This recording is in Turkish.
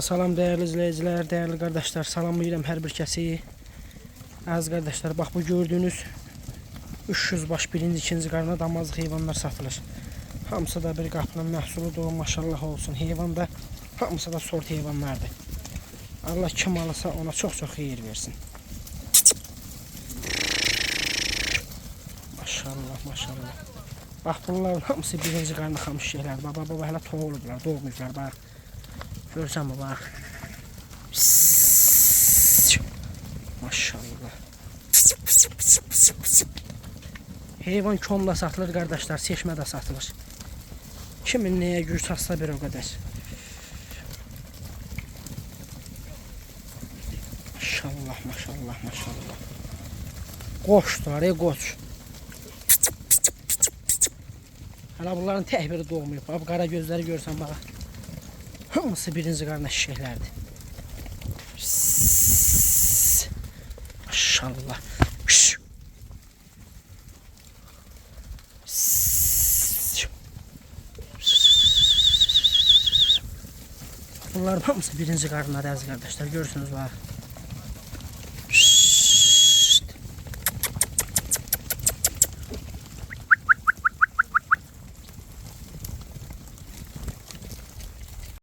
Salam değerli izleyiciler, değerli kardeşler, salamlayıram her bir kəsi. Əziz kardeşler, bax bu gördüğünüz 300 baş birinci, ikinci qarına damazlıq heyvanlar satılır. Hamısı da bir qapının məhsuludur, maşallah olsun. Heyvan da hamısı da sort heyvanlardır. Allah kim alırsa ona çox-çox xeyir versin. Maşallah, maşallah. Bax bunların hamısı birinci qarnı xamış şeylər. Baba, baba hələ toğulublar, doğmayıblar, bax. Görsən mi bax. Maşallah. Heyvan komla satılır qardaşlar, seçmə də satılır. Kimin nəyə güc satsa bir o qədər. Maşallah, maşallah, maşallah. Qoçlar, ey qoç. Hələ bunların tək biri doğmayıb. Qara gözləri görsən bax. Hamısı birinci qardaş şeylərdir. Maşallah. Bunlar hamısı birinci əziz qardaşlar. Görürsünüz bax.